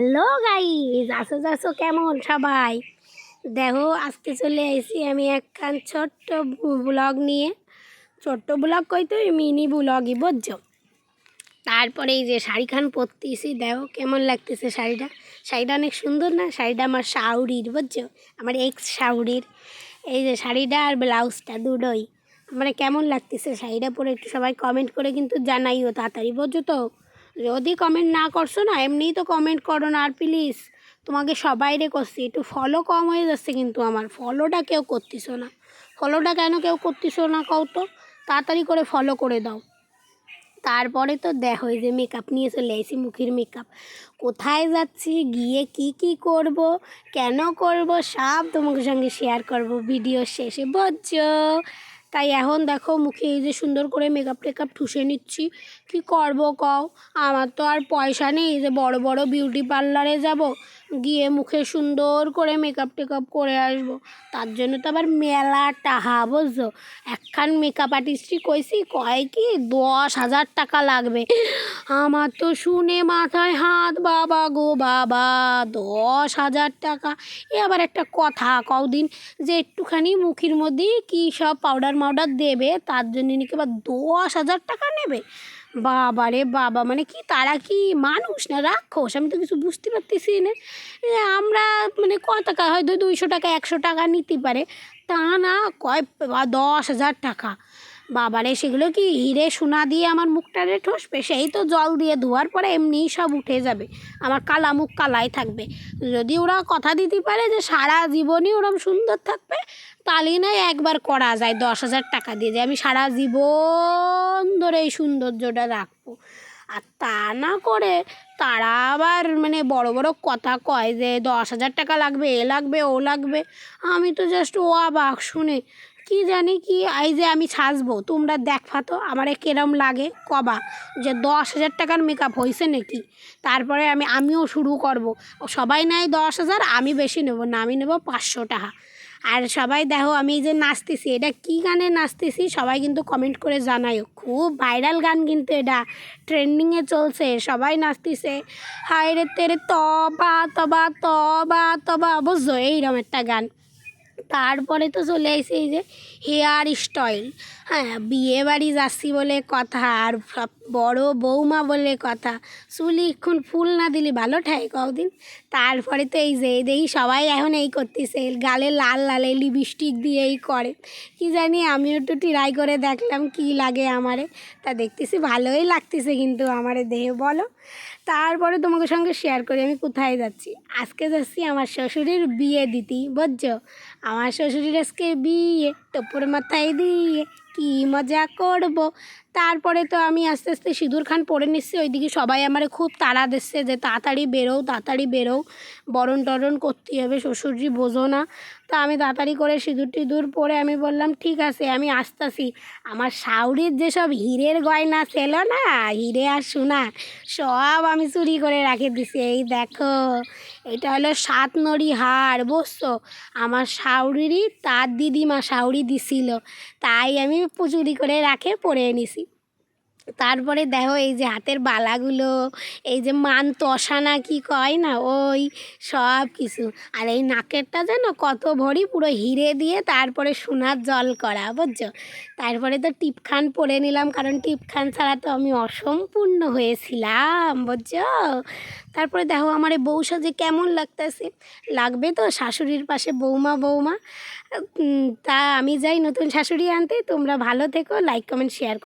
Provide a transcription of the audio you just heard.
Hello guys, আসো আসো কেমন সবাই? দেখো, আজকে চলে এসেছি আমি একখান ছোট্ট ব্লগ নিয়ে। ছোট্ট ব্লগ কই তো মিনি ব্লগই বুঝছ? তারপরে এই যে শাড়িখান পরতেছি, দেখো কেমন লাগতেছে শাড়িটা। শাড়িটা অনেক সুন্দর না? শাড়িটা আমার শাউরির, বুঝছ? আমার এক্স শাউরির। এই যে শাড়িটা আর ব্লাউজটা দুটোই। মানে কেমন লাগতেছে শাড়িটা পরে একটু সবাই কমেন্ট করে কিন্তু জানাইও তাড়াতাড়ি, বুঝছ তো? যদি কমেন্ট না করছ না, এমনিই তো কমেন্ট করো না, আর প্লিজ তোমাকে সবাইরে করছি। একটু ফলো কম হয়ে যাচ্ছে কিন্তু আমার। ফলোটা কেউ করতেছো না। ফলোটা কেন কেউ করতেছো না কও তো? তাড়াতাড়ি করে ফলো করে দাও। তারপরে তো দেখো এই যে মেকআপ নিয়ে চলে এসেছি মুখের মেকআপ কোথায় যাচ্ছি, গিয়ে কি কি করব, কেন করব, সব তোমাদের সঙ্গে শেয়ার করব। ভিডিও শেষে বুঝছ তাই এখন দেখো মুখে এই যে সুন্দর করে মেকআপ টেকআপ ঠুসে নিচ্ছি। কি করব কও? আমার তো আর পয়সা নেই যে বড় বড় বিউটি পার্লারে যাব। গিয়ে মুখে সুন্দর করে মেকআপ টেকআপ করে আসব। তার জন্য তো আবার মেলা টাহা বুঝছ? একখান মেকআপ আর্টিস্টই কইছি, কয় কি? দশ হাজার টাকা লাগবে। আমার তো শুনে মাথায় হাত, বাবা গো, বাবা, দশ হাজার টাকা। এ আবার একটা কথা কদিন যে একটুখানি মুখের মধ্যে কি সব পাউডার মাউডার দেবে, তার জন্য নাকি আবার দশ হাজার টাকা নেবে? বাবা রে বাবা মানে কি তারা কি মানুষ না? রাক্ষস, আমি তো কিছু বুঝতে পারতেছি না। আমরা মানে ক টাকা? হয়তো দুইশো টাকা, একশো টাকা নিতে পারে। তা না, কয় দশ হাজার টাকা। বাবারে, সেগুলো কি হিরে সোনা দিয়ে আমার মুখটা রে ঠসবে? সেই তো জল দিয়ে ধোয়ার পরে এমনিই সব উঠে যাবে। আমার কালা মুখ কালাই থাকবে। যদি ওরা কথা দিতে পারে যে সারা জীবনই ওরম সুন্দর থাকবে তাহলে না একবার করা যায় দশ হাজার টাকা দিয়ে যে আমি সারা জীবন ধরে এই সৌন্দর্যটা রাখব। আর তা না করে তারা আবার মানে বড় বড় কথা কয় যে দশ হাজার টাকা লাগবে, এ লাগবে, ও লাগবে। আমি তো জাস্ট ও অবাক, শুনে কি জানি কি, এই যে আমি সাজবো, তোমরা দেখবা তো আমারে কেরম লাগে, কবা যে দশ হাজার টাকার মেকআপ হয়েছে নাকি? তারপরে আমি, আমিও শুরু করব। সবাই নেয় দশ হাজার, আমি বেশি নেব না, আমি নেব পাঁচশো টাকা। আর সবাই দেখো আমি এই যে নাচতেছি, এটা কি গানে নাচতেছি সবাই কিন্তু কমেন্ট করে জানাইও খুব ভাইরাল গান কিন্তু এটা ট্রেন্ডিংয়ে চলছে, সবাই নাচতেছে। হায় রে তেরে তবা তবা তবা তবা, বুঝছ? এইরকম একটা গান। তারপরে তো চলে এসে এই যে হেয়ার স্টাইল। হ্যাঁ বিয়ে বাড়ি যাচ্ছি বলে কথা আর বড় বৌমা বলে কথা। চুলি এখন ফুল না দিলে ভালো ঠাই কদিন তারপরে তো এই যে দেখি সবাই এখন এই করতেছে গালে লাল লাল এই লিপস্টিক দিয়ে এই করে। কি জানি আমিও একটু ট্রাই করে দেখলাম কি লাগে আমারে। তা দেখতেছি ভালোই লাগতেছে কিন্তু আমারে দেহে, বলো। তারপরে তোমাকে সঙ্গে শেয়ার করি, আমি কোথায় যাচ্ছি? আজকে যাচ্ছি আমার শ্বশুরের বিয়ে দিতি, বুঝছ? আমার শ্বশুরের আজকে বিয়ে টোপর মাথায় দিয়ে কি মজা করব? তারপরে তো আমি আস্তে আস্তে সিঁদুর খান পরে নিচ্ছি। ওইদিকে সবাই আমারে খুব তাড়া দিচ্ছে যে, তাড়াতাড়ি বেরো তাড়াতাড়ি বেরো। বরণ টরণ করতে হবে, শ্বশুরজি বোঝো না। তা আমি তাড়াতাড়ি করে সিঁদুর টিঁদুর পরে আমি বললাম, ঠিক আছে, আমি আসতেছি। আমার শাউরির যেসব হীরের গয়না ছিল না, হিরে আর সোনা, সব আমি চুরি করে রাখে দিছি। এই দেখো, এটা হলো সাত নড়ি হার, বুঝছ? আমার শাউরিরই তার দিদিমা শাউরি দিছিল, তাই আমি চুরি করে রাখে পরে এনেছি। তারপরে দেখো এই যে হাতের বালাগুলো, এই যে মান তসা না কি কয় না, ওই সব কিছু। আর এই নাকেরটা যেন কত ভরি, পুরো হিরে দিয়ে তারপরে সোনার জল করা, বুঝছ? তারপরে তো টিপখান পরে নিলাম, কারণ টিপখান ছাড়া তো আমি অসম্পূর্ণ হয়েছিলাম, বুঝছ? তারপরে দেখো আমার এই বউ সাজে কেমন লাগতেছে। লাগবে তো শাশুড়ির পাশে বৌমা বৌমা তা আমি যাই নতুন শাশুড়ি আনতে, তোমরা ভালো থেকো লাইক কমেন্ট শেয়ার